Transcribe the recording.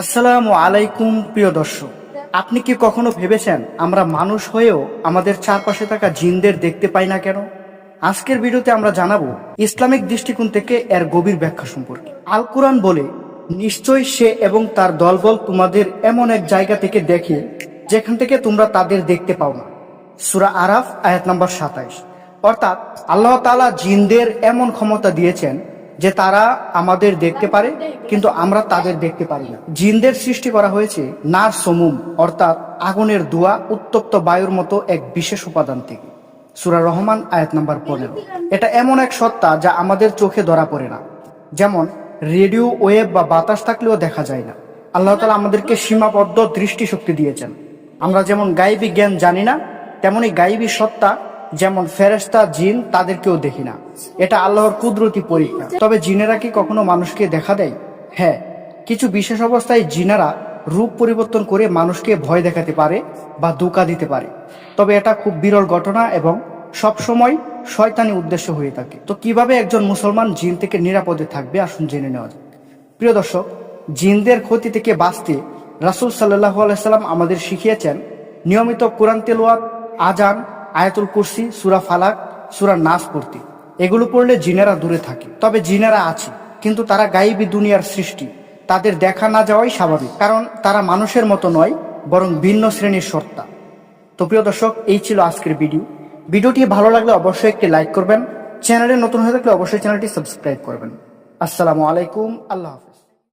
আসসালামু আলাইকুম, প্রিয় দর্শক। আপনি কি কখনো ভেবেছেন আমরা মানুষ হয়েও আমাদের চারপাশে থাকা জিনদের দেখতে পাই না কেন? আজকের ভিডিওতে আমরা জানাব ইসলামিক দৃষ্টিকোণ থেকে এর গভীর ব্যাখ্যা সম্পর্কে। আল কোরআন বলে, নিশ্চয়ই সে এবং তার দলবল তোমাদের এমন এক জায়গা থেকে দেখে, যেখান থেকে তোমরা তাদের দেখতে পাও না। সুরা আরাফ, আয়াত নম্বর সাতাইশ। অর্থাৎ আল্লাহ তাআলা জিনদের এমন ক্ষমতা দিয়েছেন যে তারা আমাদের দেখতে পারে, কিন্তু আমরা তাদের দেখতে পারি না। জিনদের সৃষ্টি করা হয়েছে নার সমুম অর্থাৎ আগুনের ধোয়া উত্তপ্ত বায়ুর মতো এক বিশেষ উপাদান থেকে। সুরা রহমান, আয়াত নাম্বার পনেরো। এটা এমন এক সত্তা যা আমাদের চোখে ধরা পড়ে না। যেমন, রেডিও, ওয়েব বা বাতাস থাকলেও দেখা যায় না। আল্লাহ তালা আমাদেরকে সীমাবদ্ধ দৃষ্টিশক্তি দিয়েছেন। আমরা যেমন গাইবী জ্ঞান জানি না, তেমনি গাইবী সত্তা যেমন ফেরেস্তা জিন, তাদেরকেও দেখি না। এটা আল্লাহর কুদরতি পরীক্ষা। তবে জিনেরা কি কখনো মানুষকে দেখা দেয়? হ্যাঁ কিছু বিশেষ অবস্থায় জিনারা রূপ পরিবর্তন করে মানুষকে ভয় দেখাতে পারে বা ধোকা দিতে পারে। তবে এটা খুব বিরল ঘটনা এবং সব সময় শয়তানি উদ্দেশ্য হয়ে থাকে। তো কীভাবে একজন মুসলমান জিন থেকে নিরাপদে থাকবে? আসুন জেনে নেওয়া যাক। প্রিয় দর্শক, জিনদের ক্ষতি থেকে বাঁচতে রাসুল সাল্লাহ আলাইসাল্লাম আমাদের শিখিয়েছেন, নিয়মিত কোরআন তেলোয়াত আজান আয়াতুল কুরসি, সুরা ফালাক, সুরা নাস পড়তে। এগুলো পড়লে জিনেরা দূরে থাকে। তবে জিনেরা আছে, কিন্তু তারা গাইবী দুনিয়ার সৃষ্টি। তাদের দেখা না যাওয়াই স্বাভাবিক, কারণ তারা মানুষের মতো নয়, বরং ভিন্ন শ্রেণির সত্তা। তো প্রিয় দর্শক, এই ছিল আজকের ভিডিও। ভিডিওটি ভালো লাগলে অবশ্যই একটি লাইক করবেন। চ্যানেলে নতুন হয়ে থাকলে অবশ্যই চ্যানেলটি সাবস্ক্রাইব করবেন। আসসালামু আলাইকুম, আল্লাহ হাফিজ।